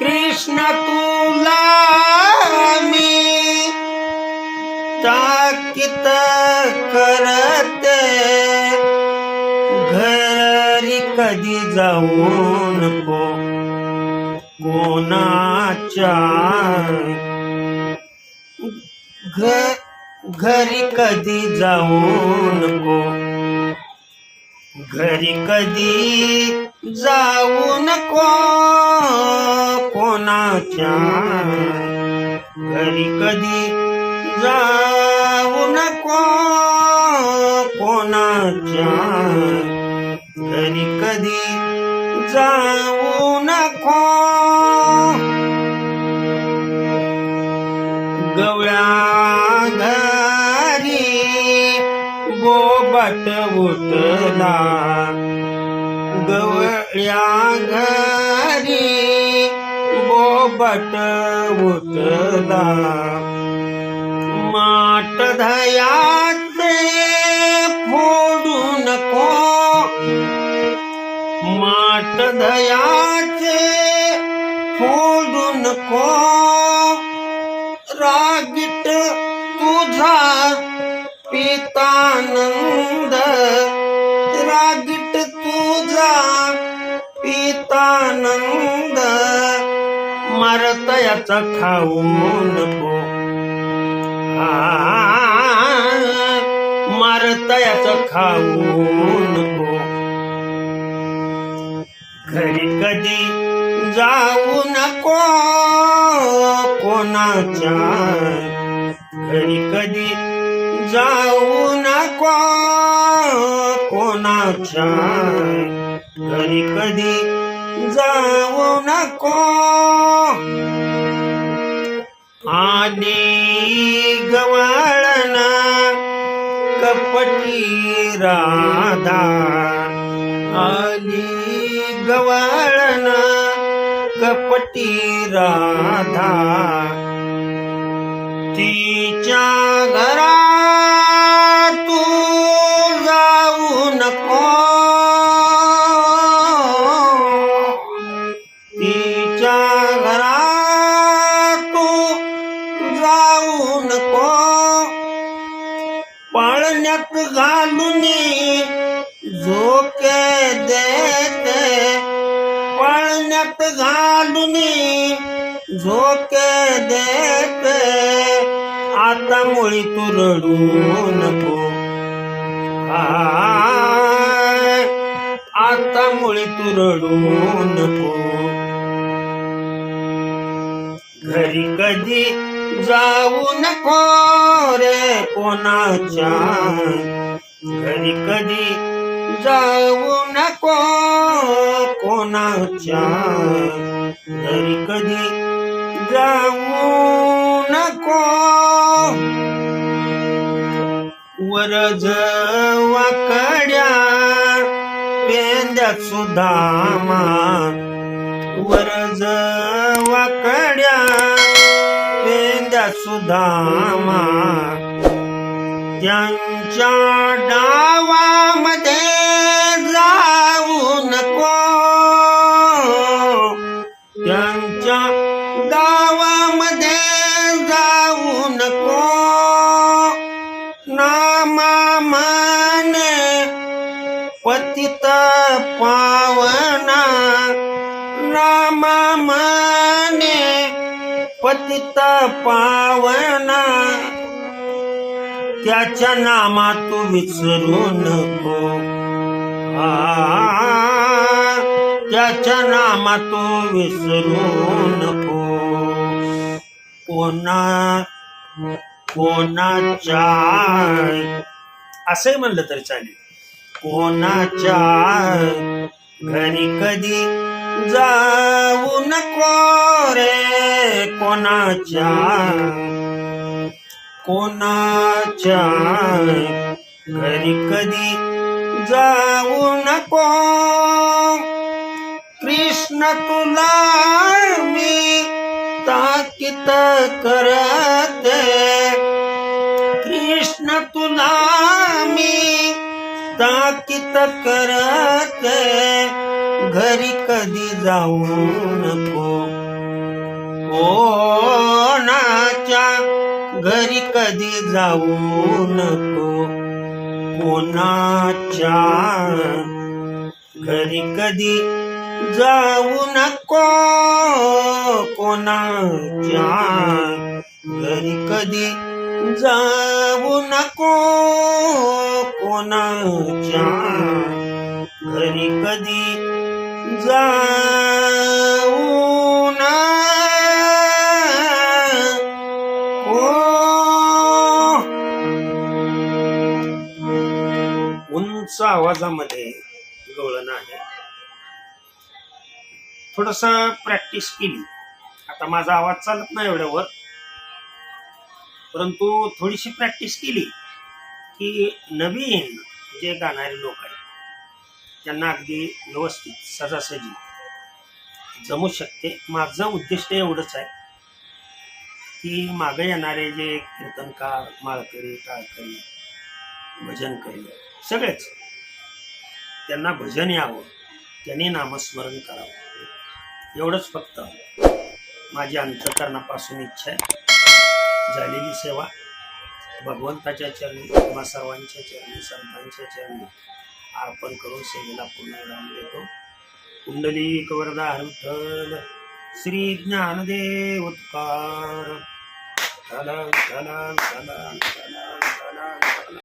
कृष्ण तुला मी ताकित करते. घरी कधी जाऊ नको कोणाच्या घ- घरी कधी जाऊ नको घरी कधी जाऊ नको कोणाच्या? घरी कधी जाऊ नको कोणाच्या? घरी कधी जाऊ नको? गवळ्या घरी बोबट उठला. गवळ्या घरी बोबट उठला. माट धयाचे फोडू नको. माट धयाचे फोडू नको. आनंद। रागीट तुझा पितानंद। मरत याचा खाऊ नको मरत याचा खाऊ नको घरी कधी जाऊ नको कोणाच्या? घरी कधी जाऊ नको कोणाच्या घरी कधी जाऊ नको आधी गवाळना कपटी राधा. आली गवाळना कपटी राधा. तिच्या घरा घरा तू जाऊ नको. पाळण्यात घालून झोके देते. पाळण्यात घालून झोके देते. आता मुळी तू रडू नको. आता मुळी तू रडू नको. घरी कधी जाऊ नको रे कोणाच्या घरी कधी जाऊ नको कोणाच्या घरी कधी जाऊ नको वरज वाकड्या पेंद्यात सुधामा वरज सुधामा. त्यांच्या डावामध्ये जाऊ नको त्यांच्या डावामध्ये जाऊ नको. नामा माने पतित पावना. नामा माने पतित पावना. त्याच्या नामा तू विसरू नको. त्याच्या नामा तू विसरू नको. कोणा कोणाच्या असंही म्हणलं तर चालेल. कोणाच्या घरी कधी जाऊ नको रे कोणाच्या कोणाच्या घरी कधी जाऊ नको? कृष्ण तुला मी ताकीत करते. कृष्ण तुला मी ता करत घरी कधी जाऊ नको. कोणाच्या घरी कधी जाऊ नको. कोणाच्या घरी कधी जाऊ नको. कोणाच्या घरी कधी जाऊ नको. कोणाच्या घरी कधी जाऊ उंच आवाजामध्ये गवळण आहे. थोडस प्रॅक्टिस केली. आता माझा आवाज चालत नाही एवढ्यावर. परंतु थोडीशी प्रॅक्टिस केली. की नवीन जे गाणारे लोक आहेत त्यांना अगदी व्यवस्थित सजासजी. जमू शकते. माझं उद्दिष्ट एवढंच आहे की मागे येणारे जे कीर्तनकार माळकरी टाळकरी भजनकरी सगळेच त्यांना भजन यावं त्यांनी नामस्मरण करावं. एवढंच फक्त माझी अंतकरणापासून इच्छा आहे. झालेली सेवा भगवंताच्या चरणी किंवा सर्वांच्या चरणी संतांच्या चरणी अर्पण करून सेवेला पूर्ण देतो. कुंडली कवरदा विठ्ठल श्री ज्ञानदेव उत्कार चला